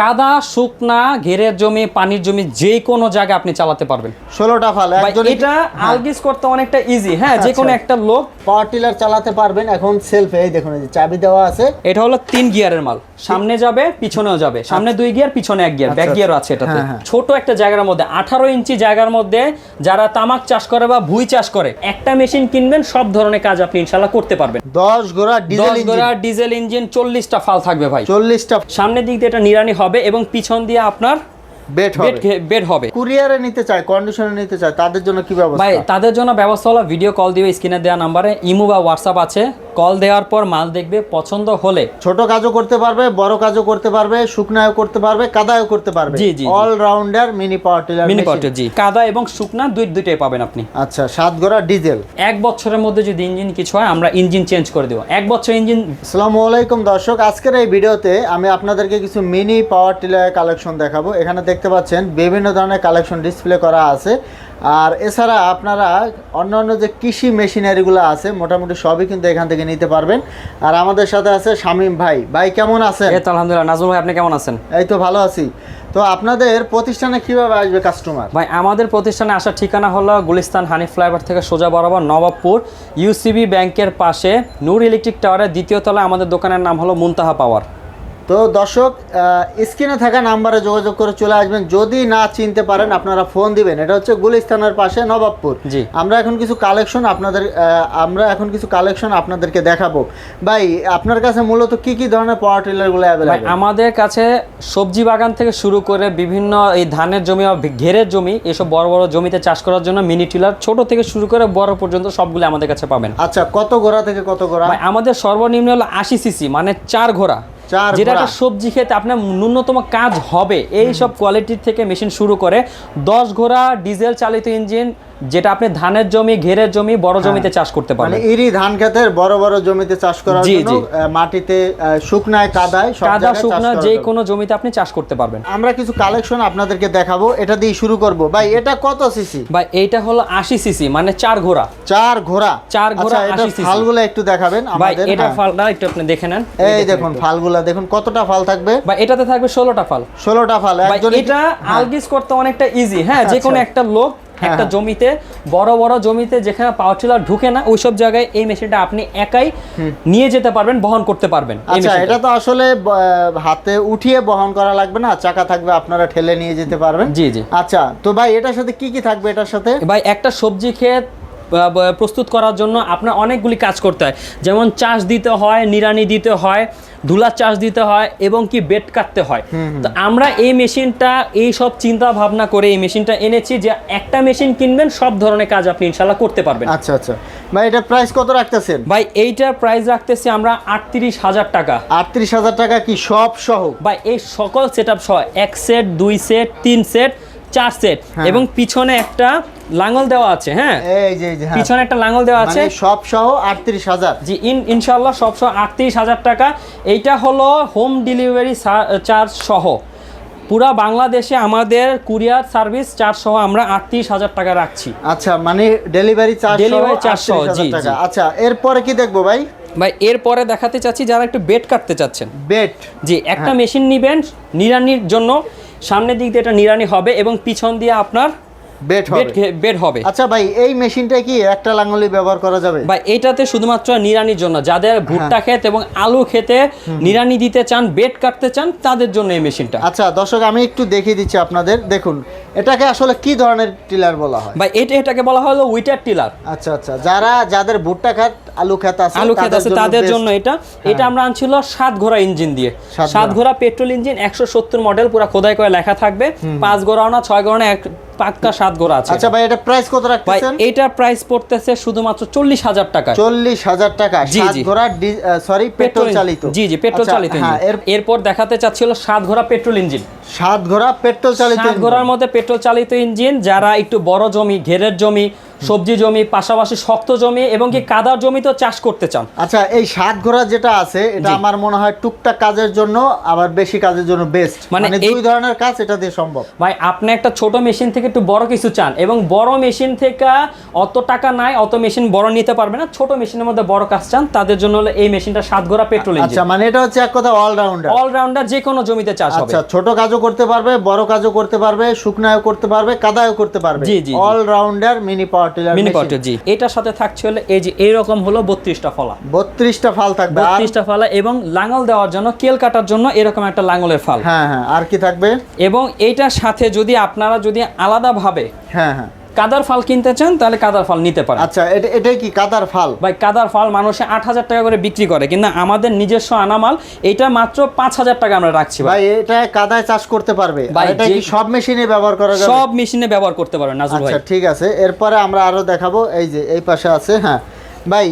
কাদা শুকনা ঘেরের জমি পানির জমি যে কোনো জায়গায় আপনি চালাতে পারবেন। ষোলোটা ফাল এটা আলগিস করতে অনেকটা ইজি হ্যাঁ? যে কোনো আচ্ছা। একটা লোক পাওয়ার টিলার চালাতে পারবেন। এখন সেলফে এই দেখুন এই চাবি দেওয়া আছে। এটা হলো তিন গিয়ারের মাল। সামনে যাবে পিছনেও যাবে। সামনে দুই গিয়ার পিছনে এক গিয়ার। ব্যাক আচ্ছা, গিয়ারও আছে এটাতে। হ্যাঁ, হ্যাঁ। ছোট একটা জায়গার মধ্যে আঠারো ইঞ্চি জায়গার মধ্যে যারা তামাক চাষ করে বা ভুই চাষ করে একটা মেশিন কিনবেন সব ধরনের কাজ আপনি ইনশাল্লাহ করতে পারবেন। দশ ঘোড়া দশ গোড়া ডিজেল ইঞ্জিন চল্লিশটা ফাল থাকবে ভাই। চল্লিশটা সামনের দিক দিয়ে এটা নিরানি হবে। এবং পিছন দিয়ে আপনার বেড বেড হবে। বেড হবে। কুরিয়ারে নিতে চায় কন্ডিশনে নিতে চায় তাদের জন্য কি ভাই ব্যবস্থা তাদের জন্য ব্যবস্থা হলো ভিডিও কল দিবে স্ক্রিনে দেওয়া নাম্বারে ইমো বা হোয়াটসঅ্যাপ আছে। কল দেওয়ার পর মাল দেখবে পছন্দ হলে। ছোট কাজও করতে পারবে বড় কাজও করতে পারবে শুকনায়ও করতে পারবে কাদায়ও করতে পারবে। জি, জি, allrounder mini power tiller mini power জি। কাদা এবং শুকনা দুই দুইটাই পাবেন আপনি। আচ্ছা সাত ঘোড়া ডিজেল। এক বছরের মধ্যে যদি ইঞ্জিন কিছু হয় আমরা ইঞ্জিন চেঞ্জ করে দেবো। এক বছর ইঞ্জিন আসসালামু আলাইকুম দর্শক আজকের এই ভিডিওতে আমি আপনাদেরকে কিছু মিনি পাওয়ার টিলার কালেকশন দেখাবো। এখানে দেখতে পাচ্ছেন বিভিন্ন ধরনের কালেকশন ডিসপ্লে করা আছে। আর এছাড়া আপনারা অন্যান্য যে কৃষি মেশিনারিগুলো আছে মোটামুটি সবই কিন্তু এখান থেকে নিতে পারবেন। আর আমাদের সাথে আছে শামীম ভাই। ভাই কেমন আছেন? এই তো আলহামদুলিল্লাহ। নাজুল ভাই আপনি কেমন আছেন? এই তো ভালো আছি। তো আপনাদের প্রতিষ্ঠানে কীভাবে আসবে কাস্টমার ভাই আমাদের প্রতিষ্ঠানে আসার ঠিকানা হলো গুলিস্তান হানি ফ্লাইওভার থেকে সোজা বরাবর নবাবপুর ইউসিবি ব্যাংকের পাশে নূর ইলেকট্রিক টাওয়ারের দ্বিতীয় তলায় আমাদের দোকানের নাম হলো মুনতাহা পাওয়ার। তো দর্শক স্ক্রিনে থাকা নাম্বারে যোগাযোগ করে চলে আসবেন। যদি না চিনতে পারেন আপনারা ফোন দিবেন। এটা হচ্ছে গুলিস্তানের পাশে নবাবপুর। জি। আমরা এখন কিছু কালেকশন আপনাদের আমরা এখন কিছু কালেকশন আপনাদেরকে দেখাবো। ভাই আপনার কাছে মূলত কি কি ধরনের পাওয়ার টিলারগুলো অ্যাভেলেবল আমাদের কাছে সবজি বাগান থেকে শুরু করে বিভিন্ন এই ধানের জমি বা ঘেরের জমি এসব বড় বড় জমিতে চাষ করার জন্য মিনি টিলার ছোট থেকে শুরু করে বড় পর্যন্ত সবগুলো আমাদের কাছে পাবেন। আচ্ছা কত ঘোড়া থেকে কত ঘোড়া? ভাই আমাদের সর্বনিম্ন হলো আশি সিসি মানে চার ঘোড়া। যেটা একটা সবজি খেতে আপনার ন্যূনতম কাজ হবে। এই সব কোয়ালিটির থেকে মেশিন শুরু করে দশ ঘোড়া ডিজেল চালিত ইঞ্জিন যেটা আপনি ধানের জমি ঘেরের জমি বড় জমিতে চাষ করতে মানে ইরি ধান ক্ষেতের বড় বড় জমিতে চাষ করার জন্য। মাটিতে শুকনায় কাদায় সব কাদা শুকনা যে কোনো জমিতে আপনি চাষ করতে পারবেন। আমরা কিছু কালেকশন আপনাদেরকে দেখাবো এটা দিয়ে শুরু করব। ভাই এটা কত সিসি ভাই এইটা হলো আশি সিসি মানে চার ঘোড়া। চার ঘোড়া? চার ঘোড়া, আচ্ছা, এটার 80 cc ফালগুলো একটু দেখাবেন ভাই আমাদের এটা হ্যাঁ। ফালটা একটু আপনি দেখে নেন। এই দেখুন ফালগুলা দেখুন কতটা ফাল থাকবে। ভাই এটাতে থাকবে ষোলোটা ফাল। ষোলোটা ফাল একজন এটা আলগিস করতে অনেকটা ইজি হ্যাঁ যে কোনো আচ্ছা। একটা লোক হ্যাঁ, একটা হ্যাঁ। জমিতে বড় বড় জমিতে যেখানে পাওয়ার টিলার ঢুকে না ওইসব জায়গায় এই মেশিনটা আপনি একাই নিয়ে যেতে পারবেন বহন করতে পারবেন আচ্ছা এটা তো আসলে হাতে উঠিয়ে বহন করা লাগবে না চাকা থাকবে আপনারা ঠেলে নিয়ে যেতে পারবেন। জি জি। আচ্ছা তো ভাই এটার সাথে কি কি থাকবে এটার সাথে? ভাই একটা সবজি ক্ষেত প্রস্তুত করার জন্য আপনার অনেকগুলি কাজ করতে হয়। যেমন চাষ দিতে হয় নিড়ানি দিতে হয় ধুলার চাষ দিতে হয় এবং কি বেড কাটতে হয়। তো আমরা এই মেশিনটা এই সব চিন্তা ভাবনা করে এই মেশিনটা এনেছি যে একটা মেশিন কিনবেন সব ধরনের কাজ আপনি ইনশাল্লাহ করতে পারবেন। আচ্ছা আচ্ছা। ভাই এটা প্রাইস কত রাখতেছেন? ভাই এইটার প্রাইস রাখতেছি আমরা আটত্রিশ হাজার টাকা। আটত্রিশ হাজার টাকা কি সব সহ? ভাই এই সকল সেট আপ সহ এক সেট দুই সেট তিন সেট চার সেট হ্যাঁ। এবং পিছনে একটা লাঙল দেওয়া আছে হ্যাঁ? এই যে হ্যাঁ। পিছনে একটা লাঙল দেওয়া আছে। মানে সব সহ আটত্রিশ হাজার। জি ইন ইনশাল্লাহ সবশো আটত্রিশ হাজার টাকা। এইটা হলো হোম ডেলিভারি চার্জ সহ। পুরা বাংলাদেশে আমাদের কুরিয়ার সার্ভিস চার্জ সহ আমরা আটত্রিশ হাজার টাকা রাখছি। আচ্ছা মানে ডেলিভারি চার্জ ডেলিভারি charge সহ, জি, টাকা। আচ্ছা এরপরে কি দেখব ভাই? ভাই এরপরে দেখাতে চাচ্ছি যারা একটু বেড কাটতে চাচ্ছেন। বেড জি একটা মেশিন নিবেন নিরানির জন্য। সামনের দিক দিয়ে এটা নিরানি হবে এবং পিছন দিয়ে আপনার বেড হবে। বেড হবে। আচ্ছা ভাই এই মেশিনটা কি একটা লাঙ্গলি ব্যবহার করা যাবে? বা এটাতে শুধুমাত্র নিরানির জন্য। যাদের ভুট্টা ক্ষেত এবং আলু খেতে নিরানি দিতে চান বেড কাটতে চান তাদের জন্য এই মেশিনটা। আচ্ছা দর্শক আমি একটু দেখিয়ে দিচ্ছি আপনাদের। দেখুন এটাকে আসলে কি ধরনের টিলার বলা হয়? বা এটা এটাকে বলা হলো উইটার টিলার। আচ্ছা আচ্ছা। যারা যাদের ভুট্টা খাত আলু খেত আছে আলু খেত আছে তাদের জন্য এটা। এটা আমরা আনছিল সাত ঘোড়া ইঞ্জিন দিয়ে। সাত ঘোড়া। পেট্রোল ইঞ্জিন একশো সত্তর মডেল পুরো খোদাই করে লেখা থাকবে। পাঁচ ঘোড়া না ছয় ঘোড়া এক পাক্কা সাত ঘোড়া আছে। আচ্ছা ভাই এটা প্রাইস কত ভাই রাখতেছেন? এইটার প্রাইস পড়তেছে শুধুমাত্র চল্লিশ হাজার টাকা চল্লিশ হাজার টাকা। জি, সাত জি। ঘোড়া সরি পেট্রোল চালিত। জি জি পেট্রোল আচ্ছা, চালিত হ্যাঁ ইঞ্জিন এরপর দেখাতে চাচ্ছিল সাত ঘোড়া পেট্রোল ইঞ্জিন। সাত ঘোড়া পেট্রোল চালিত সাত ঘোড়ার মধ্যে পেট্রোল চালিত ইঞ্জিন যারা একটু বড় জমি ঘেরের জমি সবজি জমি পাশাপাশি শক্ত জমি এবং কি কাদার জমিতেও চাষ করতে চান? আচ্ছা এই সাত ঘোড়া যেটা আছে এটা আমার মনে হয় টুকটাক কাজের জন্য আবার বেশি কাজের জন্য বেস্ট মানে মানে দুই ধরনের কাজ এটা দিয়ে সম্ভব। ভাই আপনি একটা ছোট মেশিন থেকে একটু বড় কিছু চান এবং বড় মেশিন থেকে অত টাকা নাই অত মেশিন বড় নিতে পারবে না। ছোট মেশিনের মধ্যে বড় কাজ চান তাদের জন্য হলো এই মেশিনটা সাত ঘোড়া পেট্রোল আচ্ছা মানে এটা হচ্ছে এক কথা অলরাউন্ডার অলরাউন্ডার যে কোনো জমিতে চাষ হবে। আচ্ছা ছোট কাজও করতে পারবে বড় কাজও করতে পারবে শুকনায়ও করতে পারবে কাদায়ও করতে পারবে। জি, জি, জি। Allrounder mini power tiller mini power জি। এটার সাথে থাকছে হলো এই যে এইরকম হলো বত্রিশটা ফলা। বত্রিশটা ফাল থাকবে বত্রিশটা ফালা এবং লাঙল দেওয়ার জন্য কেল কাটার জন্য এরকম একটা লাঙলের ফাল। হ্যাঁ হ্যাঁ আর কি থাকবে? এবং এইটার সাথে যদি আপনারা যদি আলাদাভাবে হ্যাঁ হ্যাঁ। কাদার ফাল কিনতে চান তাহলে কাদার ফাল নিতে পারেন। আচ্ছা এটা এটাই কি কাদার ফাল? ভাই কাদার ফাল মানুষে আট হাজার টাকা করে বিক্রি করে কিন্তু আমাদের নিজস্ব আনামাল এটা মাত্র পাঁচ হাজার টাকা আমরা রাখছি ভাই। এটা কাদায় চাষ করতে পারবে। এটা কি সব মেশিনে ব্যবহার করা যাবে? সব মেশিনে ব্যবহার করতে পারবেন নাজুল ভাই। আচ্ছা ঠিক আছে। এরপরে আমরা আরও দেখাবো এই যে এই পাশে আছে হ্যাঁ। ভাই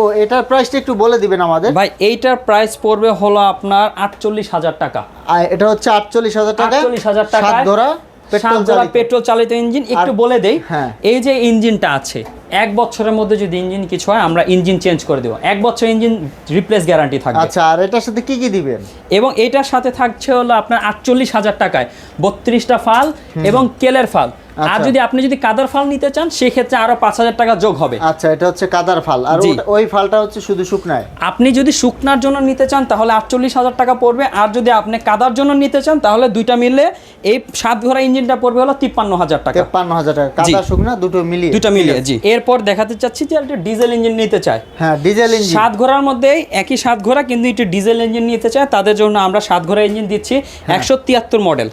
ও এটার প্রাইসটা একটু বলে দিবেন আমাদের। ভাই এইটার প্রাইস পড়বে হলো আপনার আটচল্লিশ হাজার টাকা। আর এটা হচ্ছে আটচল্লিশ হাজার টাকা। আটচল্লিশ হাজার টাকা ধরা। পেট্রোল চালিত। পেট্রোল চালিত ইঞ্জিন একটু বলে দেই হ্যাঁ। এই যে ইঞ্জিনটা আছে এক বছরের মধ্যে যদি ইঞ্জিন কিছু হয় আমরা ইঞ্জিন চেঞ্জ করে দেবো। এক বছর ইঞ্জিন রিপ্লেস গ্যারান্টি থাকবে। আচ্ছা আর এটার সাথে কি কি দিবেন? এবং এটার সাথে থাকছে হলো আপনার আটচল্লিশ হাজার টাকায় বত্রিশটা ফাল এবং কেলের ফাল। আর আচ্ছা। যদি আপনি যদি কাদার ফাল নিতে চান সেক্ষেত্রে আরও পাঁচ হাজার টাকা যোগ হবে। আচ্ছা এটা হচ্ছে কাদার ফাল। আর ওই ফালটা হচ্ছে শুধু শুকনায়? আপনি যদি শুকনার জন্য নিতে চান তাহলে আটচল্লিশ হাজার টাকা পড়বে। আর যদি আপনি কাদার জন্য নিতে চান তাহলে দুইটা মিললে এই সাত ঘোড়া ইঞ্জিনটা পড়বে হলো তিপ্পান্ন হাজার টাকা। তেপ্পান্ন হাজার টাকা। কাদা শুকনা দুটো মিলিয়ে। দুটো মিলিয়ে জি। এরপর দেখাতে চাচ্ছি যে একটা ডিজেল ইঞ্জিন নিতে চায়। হ্যাঁ ডিজেল ইঞ্জিন। সাত ঘোড়ার মধ্যে একই সাত ঘোড়া কিন্তু একটু ডিজেল ইঞ্জিন নিতে চায়। তাদের জন্য আমরা সাত ঘোড়া ইঞ্জিন দিচ্ছি হ্যাঁ। একশো তিয়াত্তর মডেল।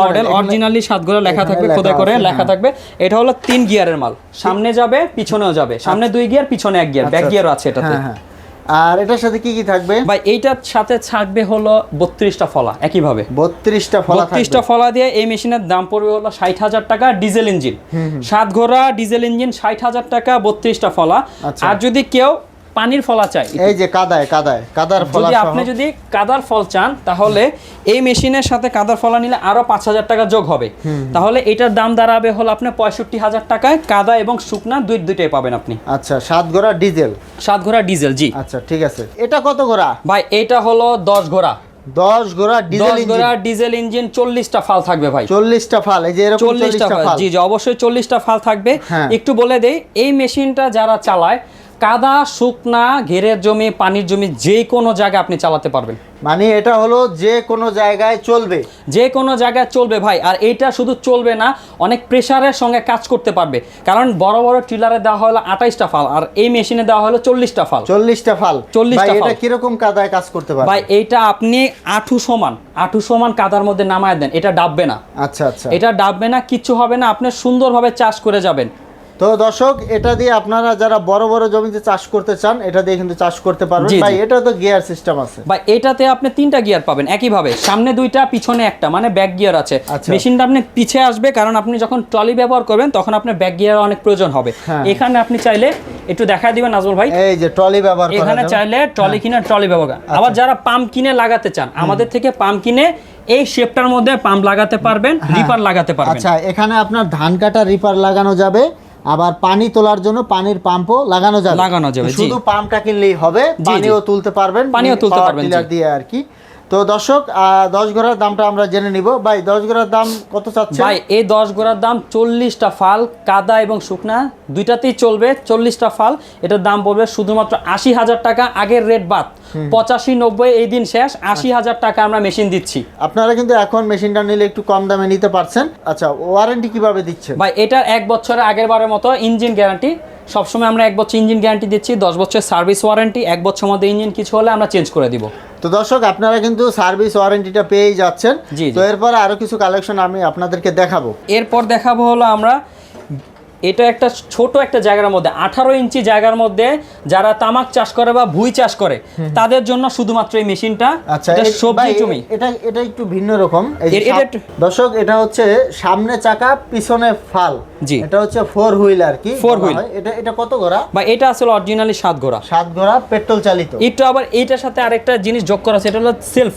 মডেল অরিজিনালি সাত ঘোড়া লেখা থাকবে খোদাই করে লেখা হ্যাঁ। থাকবে। এটা হলো তিন গিয়ারের মাল। সামনে যাবে পিছনেও যাবে। সামনে দুই গিয়ার পিছনে এক গিয়ার। ব্যাক গিয়ারও আছে এটাতে। হ্যাঁ হ্যাঁ। আর এটার সাথে কি কি থাকবে? ভাই এইটার সাথে থাকবে হলো বত্রিশটা ফলা একইভাবে। বত্রিশটা ফলা বত্রিশটা ফলা দিয়ে এই মেশিনের দাম পড়বে হলো ষাট হাজার টাকা ডিজেল ইঞ্জিন। সাত ঘোড়া ডিজেল ইঞ্জিন ষাট হাজার টাকা বত্রিশটা ফলা। আচ্ছা। আর যদি কেউ পানির ফলা চাই। এই যে কাদায় কাদায় কাদার ফলা যদি আপনি যদি কাদার ফল চান তাহলে এই মেশিনের সাথে কাদার ফলা নিলে আরও পাঁচ হাজার টাকা যোগ হবে। তাহলে এটার দাম দাঁড়াবে হলো আপনি পঁয়ষট্টি হাজার টাকায়। কাদা এবং শুকনা দুই দুইটাই পাবেন আপনি। আচ্ছা সাত ঘোড়া ডিজেল? সাত ঘোড়া ডিজেল জি। আচ্ছা ঠিক আছে। এটা কত ঘোড়া? ভাই এটা হলো দশ ঘোড়া। দশ ঘোড়া ডিজেল ঘোড়া ডিজেল ইঞ্জিন চল্লিশটা ফাল থাকবে ভাই। চল্লিশটা ফাল এই যে চল্লিশটা ফাল। জি জি অবশ্যই চল্লিশটা ফাল থাকবে। হ্যাঁ। একটু বলে দেই এই মেশিনটা যারা চালায় কাদা শুকনা ঘেরের জমি পানির জমি যে কোনো জায়গায় আপনি চালাতে পারবেন। মানে এটা হলো যে কোনো জায়গায় চলবে। যে কোনো জায়গায় চলবে ভাই আর এইটা শুধু চলবে না অনেক প্রেশারের সঙ্গে কাজ করতে পারবে। কারণ বড় বড় টিলারে দেওয়া হলো আঠাইশটা ফাল আর এই মেশিনে দেওয়া হলো চল্লিশটা ফাল। চল্লিশটা ফাল। চল্লিশটা এটা কীরকম কাদায় কাজ করতে পারবে? ভাই এইটা আপনি আঠু সমান আঠু সমান কাদার মধ্যে নামায় দেন এটা ডাববে না। আচ্ছা আচ্ছা। এটা ডাববে না কিচ্ছু হবে না আপনি সুন্দরভাবে চাষ করে যাবেন। তো দর্শক এটা দিয়ে আপনারা যারা বড় বড় জমিতে চাষ করতে চান এটা দিয়ে কিন্তু চাষ করতে পারবেন। ভাই এটা তো গিয়ার সিস্টেম আছে। বা এটাতে আপনি তিনটা গিয়ার পাবেন। একই ভাবে সামনে দুইটা পিছনে একটা মানে ব্যাক গিয়ার আছে। আচ্ছা। মেশিনটা আপনি পিছে আসবে কারণ আপনি যখন ট্রলি ব্যবহার করবেন তখন আপনার ব্যাক গিয়ার অনেক প্রয়োজন হবে। হ্যাঁ। এখানে আপনি চাইলে একটু দেখা দিবেন নাজমুল ভাই। এই যে ট্রলি ব্যবহার এখানে চাইলে ট্রলি কিনে ট্রলি ব্যবহার। আবার যারা পাম্প কিনে লাগাতে চান আমাদের থেকে পাম্প কিনে এই শেপটার মধ্যে পাম্প লাগাতে পারবেন রিপার লাগাতে পারবেন। আচ্ছা এখানে আপনার ধান কাটা রিপার লাগানো যাবে। আবার পানি তোলার জন্য পানির পাম্পও লাগানো যাবে। লাগানো যাবে। শুধু পাম্পটা কিনলেই হবে পানিও তুলতে পারবেন পানিও তুলতে পারবেন, দিয়ে আর কি। তো দর্শক দশ ঘোড়ার দামটা আমরা জেনে নিব। ভাই দশ ঘোড়ার দাম কত চাচ্ছে ভাই এই দশ গোড়ার দাম চল্লিশটা ফাল কাদা এবং শুকনা দুইটাতেই চলবে চল্লিশটা ফাল। এটার দাম পড়বে শুধুমাত্র আশি হাজার টাকা আগের রেট বাদ। পঁচাশি নব্বই এই দিন শেষ আশি হাজার টাকা আমরা মেশিন দিচ্ছি। আপনারা কিন্তু এখন মেশিনটা নিলে একটু কম দামে নিতে পারছেন। আচ্ছা ওয়ারেন্টি কীভাবে দিচ্ছে ভাই এটার এক বছরের আগের বারের মতো ইঞ্জিন গ্যারান্টি। সবসময় আমরা এক বছর ইঞ্জিন গ্যারান্টি দিচ্ছি দশ বছর সার্ভিস ওয়ারেন্টি এক বছর মধ্যে ইঞ্জিন কিছু হলে আমরা চেঞ্জ করে দিব। তো দর্শক আপনারা কিন্তু সার্ভিস ওয়ারেন্টিটা পেয়েই যাচ্ছেন। তো এরপর আরও কিছু কালেকশন আমি আপনাদেরকে দেখাবো এরপর দেখাবো হলো আমরা এটা একটা ছোট একটা জায়গার মধ্যে আঠারো ইঞ্চি জায়গার মধ্যে যারা তামাক চাষ করে বা ভুই চাষ করে তাদের জন্য শুধুমাত্র এই মেশিনটা আচ্ছা এটা সবজি জমি। এটা এটা একটু ভিন্ন রকম। দর্শক এটা হচ্ছে সামনে চাকা পিছনে ফাল। জি। এটা হচ্ছে ফোর হুইল আর কি wheel। হয়। এটা এটা কত ঘোড়া বা এটা আসলে অরিজিনালি সাত ঘোড়া সাত ঘোড়া পেট্রোল চালিত। একটু আবার এইটার সাথে আরেকটা জিনিস যোগ করা আছে এটা হলো সেলফ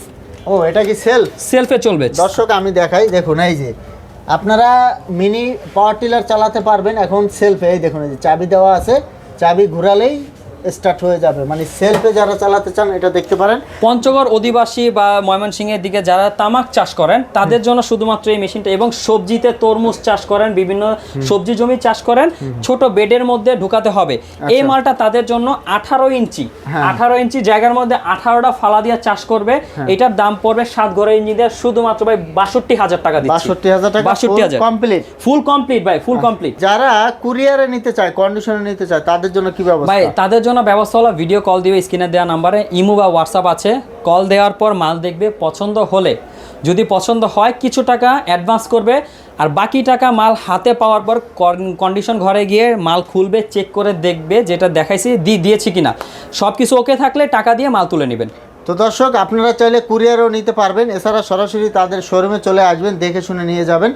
ও এটা কি সেলফ সেলফে চলবে। দর্শক আমি দেখাই দেখুন এই যে। আপনারা মিনি পাওয়ার টিলার চালাতে পারবেন এখন সেলফে এই দেখুন যে চাবি দেওয়া আছে, চাবি ঘোরালেই স্টার্ট হয়ে যাবে। মানে সেলফে যারা চালাতে চান এটা দেখতে পারেন। পঞ্চগড় অধিবাসী বা ময়মনসিংহের দিকে যারা তামাক চাষ করেন তাদের জন্য শুধুমাত্র এই মেশিনটা এবং সবজিতে তরমুজ চাষ করেন বিভিন্ন সবজি জমি চাষ করেন ছোট বেডের মধ্যে ঢুকাতে হবে। এই মালটা তাদের জন্য আঠারো ইঞ্চি। হ্যাঁ। আঠারো ইঞ্চি জায়গার মধ্যে আঠারোটা ফালা দিয়ে চাষ করবে। এটার দাম পড়বে সাত ঘরের ইঞ্জিনের শুধুমাত্র ভাই বাষট্টি হাজার টাকা দিচ্ছি। বাষট্টি হাজার টাকা বাষট্টি হাজার। কমপ্লিট ফুল কমপ্লিট ভাই ফুল কমপ্লিট যারা কুরিয়ারে নিতে চায় কন্ডিশনে নিতে চায় তাদের জন্য কি ব্যবস্থা? ভাই তাদের জন্য ব্যবস্থা হলো ভিডিও কল দিবে স্ক্রিনে দেওয়া নাম্বারে ইমো বা হোয়াটসঅ্যাপ আছে। কল দেওয়ার পর মাল দেখবে পছন্দ হলে। যদি পছন্দ হয়, কিছু টাকা অ্যাডভান্স করবে, আর বাকি টাকা মাল হাতে পাওয়ার পর কন্ডিশন ঘরে গিয়ে মাল খুলবে চেক করে দেখবে যেটা দেখাইছি, দি, দিয়েছি কিনা। সব কিছু ওকে থাকলে টাকা দিয়ে মাল তুলে নেবেন। তো দর্শক আপনারা চাইলে কুরিয়ারও নিতে পারবেন। এছাড়া সরাসরি তাদের শোরুমে চলে আসবেন দেখে শুনে নিয়ে যাবেন।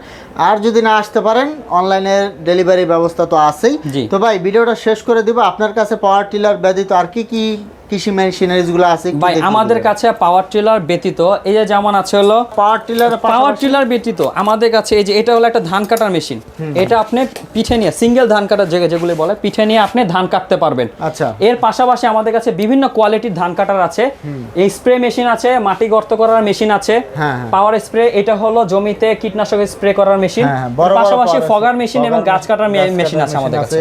আর যদি না আসতে পারেন অনলাইনের ডেলিভারি ব্যবস্থা তো আছেই। তো ভাই ভিডিওটা শেষ করে দিব। আপনার কাছে পাওয়ার টিলার ব্যতীত আর কি কি কৃষি মেশিনারিজগুলো আছে ভাই আমাদের কাছে পাওয়ার টিলার ব্যতীত এই যে যেমন আছে হলো পাওয়ার টিলার পাওয়ার টিলার ব্যতীত আমাদের কাছে এই যে এটা হলো একটা ধান কাটার মেশিন এটা আপনি পিঠে নিয়ে সিঙ্গেল ধান কাটার জায়গা যেগুলো বলে পিঠে নিয়ে আপনি ধান কাটতে পারবেন। আচ্ছা। এর পাশাপাশি আমাদের কাছে বিভিন্ন কোয়ালিটির ধান কাটার আছে। এই স্প্রে মেশিন আছে মাটি গর্ত করার মেশিন আছে। হ্যাঁ, হ্যাঁ। পাওয়ার স্প্রে এটা হলো জমিতে কীটনাশক স্প্রে করার মেশিন হ্যাঁ, হ্যাঁ, পাশাপাশি ফগার মেশিন এবং গাছ কাটার মেশিন আছে আমাদের কাছে।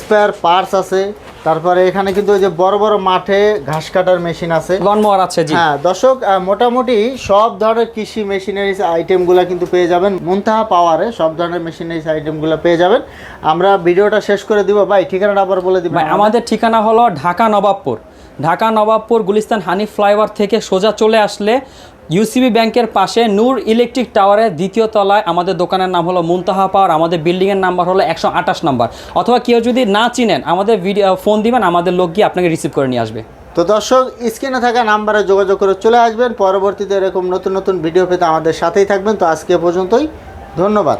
স্পেয়ার পার্টস আছে। তারপরে এখানে কিন্তু ওই যে বড় বড় মাঠে ঘাস কাটার মেশিন আছে। লনমোয়ার আছে জি। হ্যাঁ দর্শক মোটামুটি সব ধরনের কৃষি মেশিনারিজ আইটেমগুলো কিন্তু পেয়ে যাবেন। মুনতাহা পাওয়ারে সব ধরনের মেশিনারিজ আইটেমগুলো পেয়ে যাবেন। আমরা ভিডিওটা শেষ করে দিব। ভাই ঠিকানাটা আবার বলে দিব ভাই আমাদের ঠিকানা হলো ঢাকা নবাবপুর। ঢাকা নবাবপুর গুলিস্তান হানি ফ্লাইওভার থেকে সোজা চলে আসলে ইউসিবি ব্যাংকের পাশে নূর ইলেকট্রিক টাওয়ারের দ্বিতীয় তলায় আমাদের দোকানের নাম হলো মুনতাহা পাওয়ার, আমাদের বিল্ডিংয়ের নাম্বার হলো একশো আঠাশ নাম্বার। অথবা কেউ যদি না চিনেন, আমাদের ভিডিও ফোন দিবেন, আমাদের লোক গিয়ে আপনাকে রিসিভ করে নিয়ে আসবে। তো দর্শক, স্ক্রিনে থাকা নাম্বারে যোগাযোগ করে চলে আসবেন। পরবর্তীতে এরকম নতুন নতুন ভিডিও পেতে আমাদের সাথেই থাকবেন। তো আজকে পর্যন্তই। ধন্যবাদ।